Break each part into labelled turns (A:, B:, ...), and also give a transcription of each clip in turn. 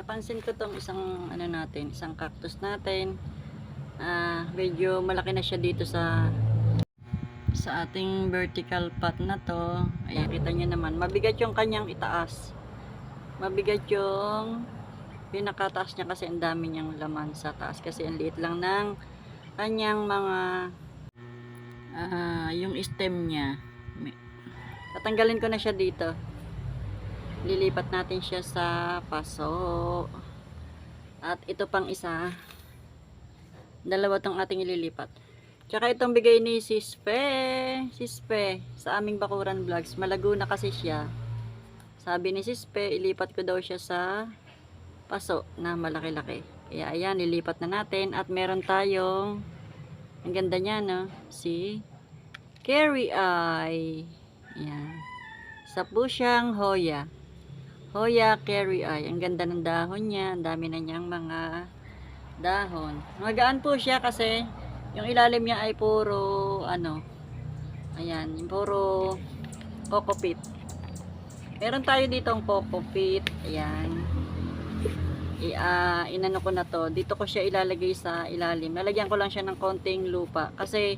A: napansin ko tong isang ano natin, isang cactus natin. Ah, medyo malaki na siya dito sa sa ating vertical pot na to. Ayan, kita niyo naman. Mabigat yung kanyang itaas. Mabigat yung pinakataas niya kasi ang dami niyang laman sa taas kasi ang liit lang ng kanyang mga ah, yung stem niya. Tatanggalin ko na siya dito. Lilipat natin siya sa paso. At ito pang isa. Dalawa tong ating ililipat. Tsaka itong bigay ni Sispe. Sispe. Sa aming Bakuran Vlogs. Malago na kasi siya. Sabi ni Sispe, ilipat ko daw siya sa paso na malaki-laki. Kaya ayan, lilipat na natin. At meron tayong ang ganda niya, no? Si Carrie Eye. Ayan. Sa pusyang Hoya. Hoya Carrie Eye. Ang ganda ng dahon niya. Ang dami na niyang mga dahon. Magaan po siya kasi yung ilalim niya ay puro ano. Ayan, yung puro coco peat. Meron tayo dito coco peat. Ayan. I, ah, inano ko na to. Dito ko siya ilalagay sa ilalim. Lalagyan ko lang siya ng konting lupa. Kasi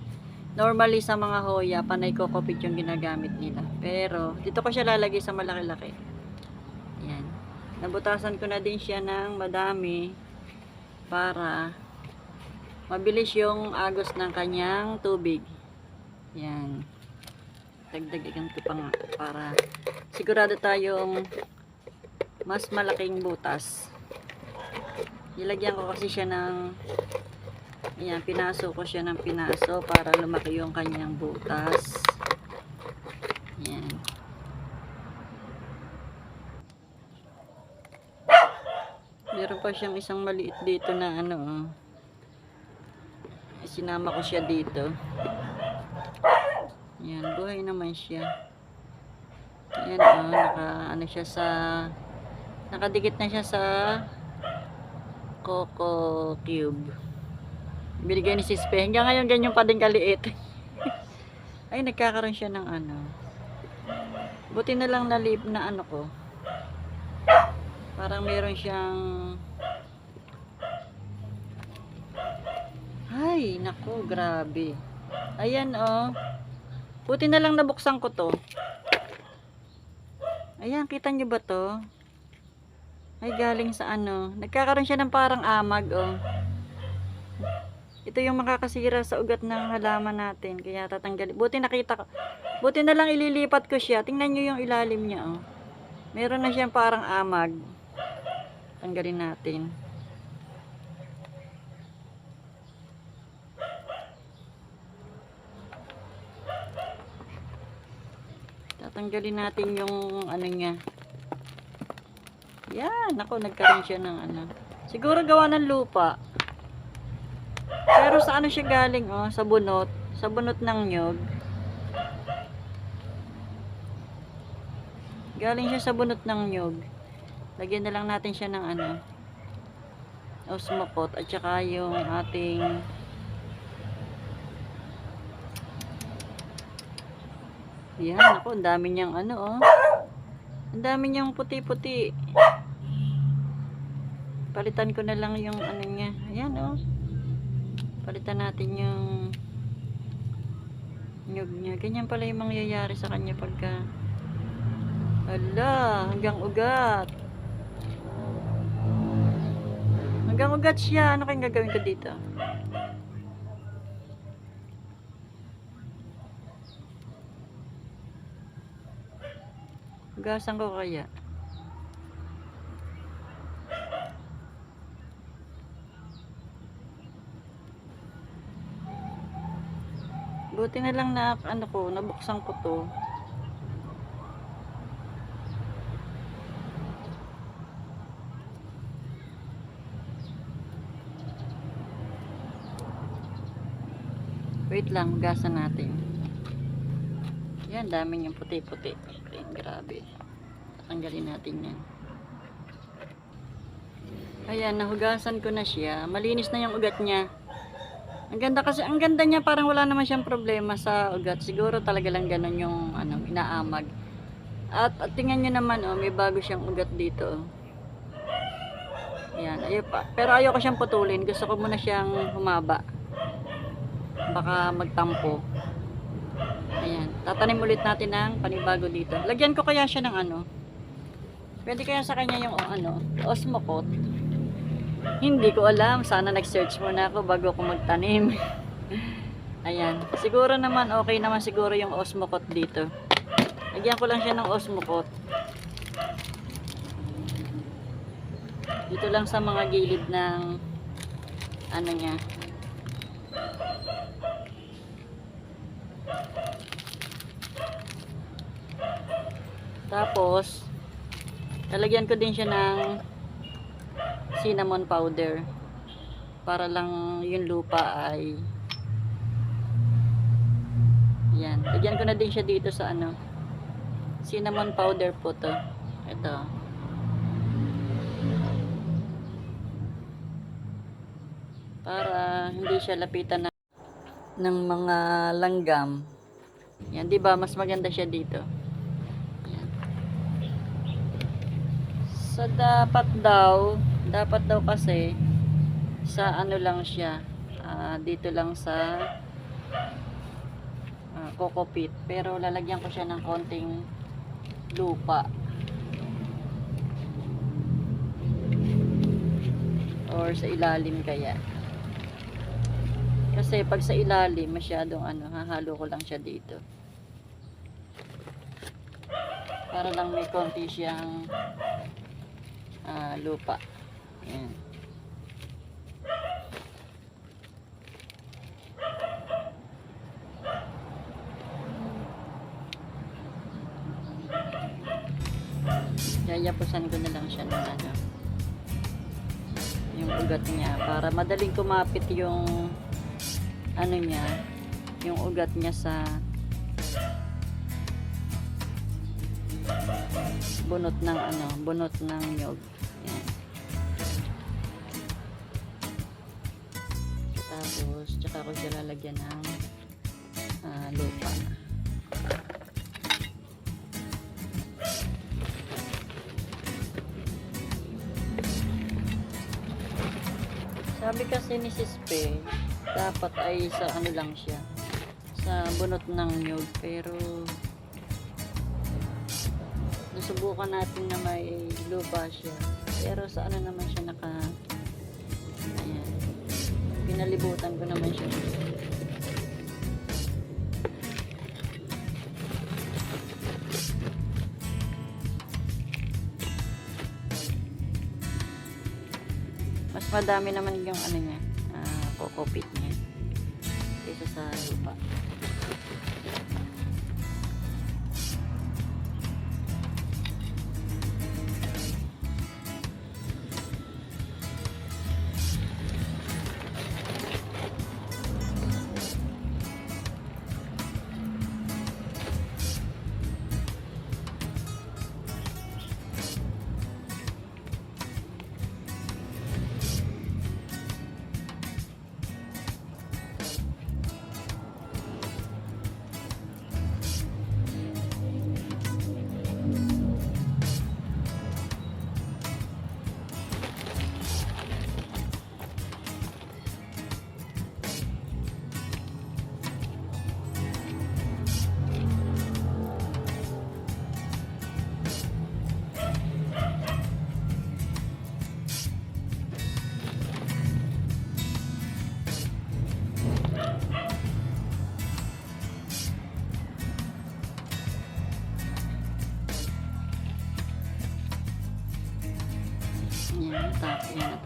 A: normally sa mga hoya, panay coco peat yung ginagamit nila. Pero dito ko siya lalagay sa malaki-laki. Nabutasan ko na din siya ng madami para mabilis yung agos ng kanyang tubig. Yan. Dagdagan ko pa nga para sigurado tayong mas malaking butas. Nilagyan ko kasi siya ng Ayan, pinaso ko siya ng pinaso para lumaki yung kanyang butas. Ayan. Meron pa siyang isang maliit dito na ano, oh. Sinama ko siya dito. Yan, buhay naman siya. Yan, oh, naka, ano siya sa, nakadikit na siya sa Coco Cube. Binigay ni Sispe. Hanggang ngayon, ganyan pa din kaliit. Ay, nagkakaroon siya ng ano. Buti na lang nalip na ano ko. Parang meron siyang Ay, nako, grabe. Ayan, oh. Buti na lang nabuksan ko to. Ayan, kita nyo ba to? Ay, galing sa ano. Nagkakaroon siya ng parang amag, oh. Ito yung makakasira sa ugat ng halaman natin. Kaya tatanggalin. Buti nakita ko. Buti na lang ililipat ko siya. Tingnan nyo yung ilalim niya, oh. Meron na siyang parang amag. Tanggalin natin. Tatanggalin natin yung ano niya. Yan, ako nagkaroon siya ng ano. Siguro gawa ng lupa. Pero sa ano siya galing oh, sa bunot, sa bunot ng nyog. Galing siya sa bunot ng nyog. Lagyan na lang natin siya ng ano. Osmocot at saka yung ating Yan, ako, ang dami niyang ano, oh. Ang dami niyang puti-puti. Palitan ko na lang yung ano niya. Ayan, oh. Palitan natin yung nyug niya. Ganyan pala yung mangyayari sa kanya pagka Ala, hanggang ugat. Hanggang ugat siya. Ano kayong gagawin ko dito? Hugasan ko kaya. Buti na lang na ano ko, nabuksan ko to. Wait lang, hugasan natin. Yan, dami yung puti-puti. Grabe. Tanggalin natin yan. Ayan, nahugasan ko na siya. Malinis na yung ugat niya. Ang ganda kasi, ang ganda niya parang wala naman siyang problema sa ugat. Siguro talaga lang ganun yung ano, inaamag. At, at tingnan niyo naman, oh, may bago siyang ugat dito. oh. Ayan, ayun pa. Pero ayoko siyang putulin. Gusto ko muna siyang humaba. Baka magtampo. Ayan. Tatanim ulit natin ng panibago dito. Lagyan ko kaya siya ng ano. Pwede kaya sa kanya yung ano, osmocot. Hindi ko alam. Sana nag-search muna ako bago ako magtanim. Ayan. Siguro naman okay naman siguro yung osmocot dito. Lagyan ko lang siya ng osmocot. Dito lang sa mga gilid ng ano niya. Tapos, lalagyan ko din siya ng cinnamon powder para lang yung lupa ay yan. Lagyan ko na din siya dito sa ano cinnamon powder po to. Ito. Para hindi siya lapitan na ng mga langgam. Yan, 'di ba? Mas maganda siya dito. Yan. So dapat daw, dapat daw kasi sa ano lang siya. ah, dito lang sa ah, coco pit. Pero lalagyan ko siya ng konting lupa. Or sa ilalim kaya. Kasi pag sa ilalim, masyadong ano, hahalo ko lang siya dito. Para lang may konti siyang ah, lupa. Ayan. Yayapusan ko na lang siya ng ano yung ugat niya para madaling kumapit yung ano niya yung ugat niya sa bunot ng ano bunot ng nyog tapos tsaka ko siya lalagyan ng ah, lupa Sabi kasi ni Sis Pe, dapat ay sa ano lang siya, sa bunot ng nyog. Pero, nasubukan natin na may lupa siya. Pero sa ano naman siya naka, pinalibutan ko naman siya. Mas madami naman yung ano niya, ah, coco pit niya. Kaysa sa lupa.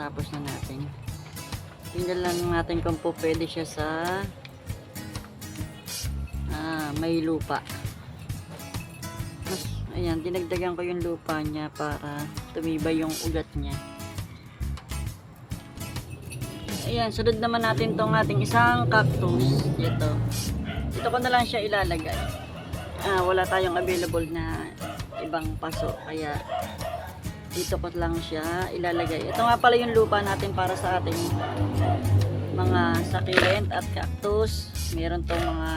A: Tapos, yan, natapos na natin. Tingnan lang natin kung po pwede siya sa ah, may lupa. Mas, ayan, dinagdagan ko yung lupa niya para tumibay yung ugat niya. Ayan, sunod naman natin tong ating isang cactus. Ito. Ito ko na lang siya ilalagay. Ah, wala tayong available na ibang paso. Kaya, dito ko lang siya ilalagay. Ito nga pala yung lupa natin para sa ating mga succulent at cactus. Meron tong mga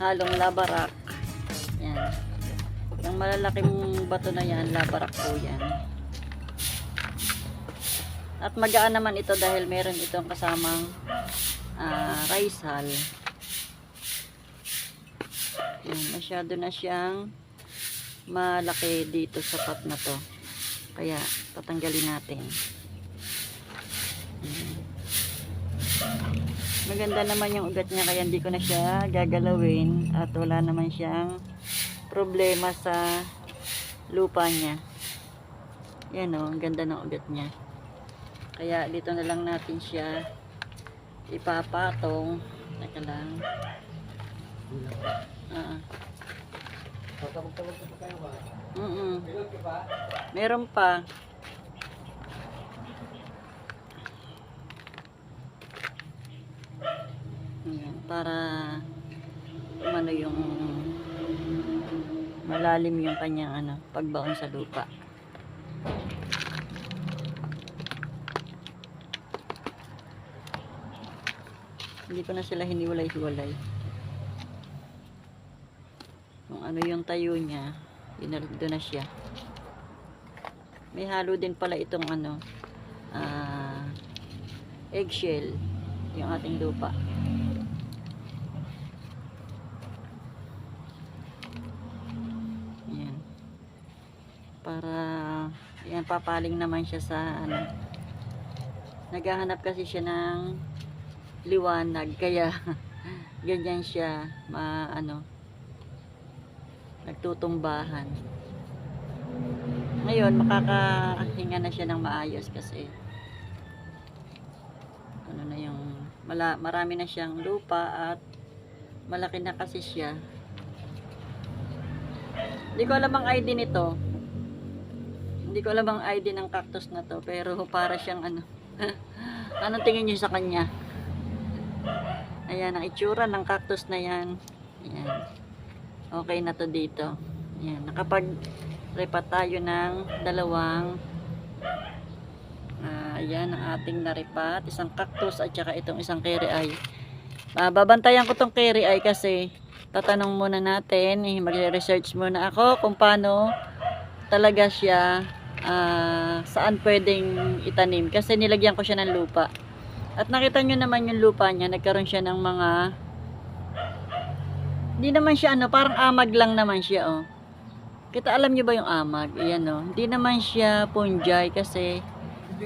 A: halong labarak. Yan. Yung malalaking bato na yan, labarak po yan. At magaan naman ito dahil meron itong kasamang ah, rice hull. Yan, masyado na siyang malaki dito sa pot na to. Kaya, tatanggalin natin. Maganda naman yung ugat niya kaya hindi ko na siya gagalawin at wala naman siyang problema sa lupa niya. Yan o, ang ganda ng ugat niya. Kaya dito na lang natin siya ipapatong. Teka lang. Ah. Mm Meron pa. Ayan, para umano yung malalim yung kanyang ano, pagbaon sa lupa. Hindi ko na sila hiniwalay-hiwalay. Kung ano yung tayo niya, dinaldo na siya. May halo din pala itong ano, ah, eggshell, yung ating lupa. Ayan. Para, yan, papaling naman siya sa, ano, naghahanap kasi siya ng liwanag, kaya, ganyan siya, ma, ano, nagtutumbahan. Ngayon, makakahinga na siya ng maayos kasi, ano na yung, mala, marami na siyang lupa at malaki na kasi siya. Hindi ko alam ang ID nito. Hindi ko alam ang ID ng cactus na to. Pero para siyang ano. Anong tingin niyo sa kanya? Ayan, ang itsura ng cactus na yan. Ayan. Okay na to dito. Ayan, nakapag repat tayo ng dalawang ah, ayan ang ating naripat. Isang cactus at saka itong isang keri ay. Ah, babantayan ko tong keri ay kasi tatanong muna natin, eh, magre-research muna ako kung paano talaga siya ah, saan pwedeng itanim kasi nilagyan ko siya ng lupa. At nakita nyo naman yung lupa niya, nagkaroon siya ng mga hindi naman siya ano, parang amag lang naman siya oh. Kita alam nyo ba yung amag? Ayan oh. Hindi naman siya punjay kasi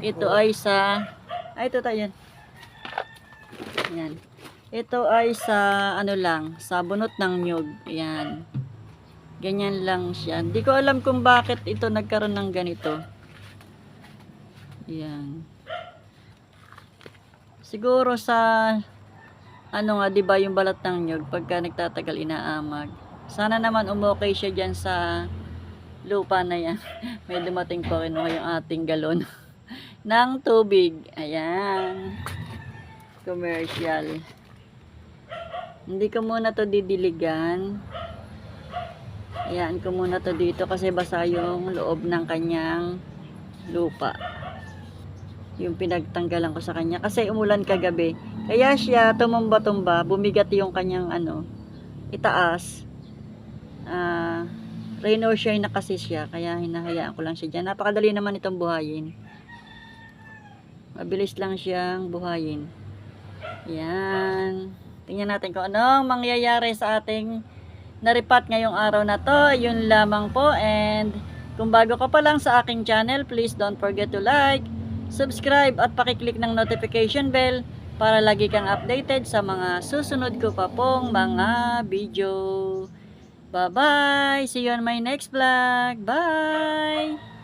A: ito ay sa ay ito tayo yan. Yan. Ito ay sa ano lang, sa bunot ng nyug. Ayan. Ganyan lang siya. Hindi ko alam kung bakit ito nagkaroon ng ganito. Ayan. Siguro sa ano nga, 'di ba yung balat ng nyug pagka nagtatagal inaamag. Sana naman umokay siya diyan sa lupa na yan. May dumating pa rin yung ating galon ng tubig. Ayan. Commercial. Hindi ko muna to didiligan. Ayan ko muna to dito kasi basa yung loob ng kanyang lupa. Yung pinagtanggalan ko sa kanya. Kasi umulan kagabi. Kaya siya tumumba-tumba. Bumigat yung kanyang ano, itaas. Ah, rain or shine na kasi siya. Kaya hinahayaan ko lang siya dyan. Napakadali naman itong buhayin. Mabilis lang siyang buhayin. Yan. Tingnan natin kung anong mangyayari sa ating naripat ngayong araw na to. Yun lamang po. And kung bago ka pa lang sa aking channel, please don't forget to like, subscribe at pakiclick ng notification bell para lagi kang updated sa mga susunod ko pa pong mga video. Bye-bye! See you on my next vlog. Bye!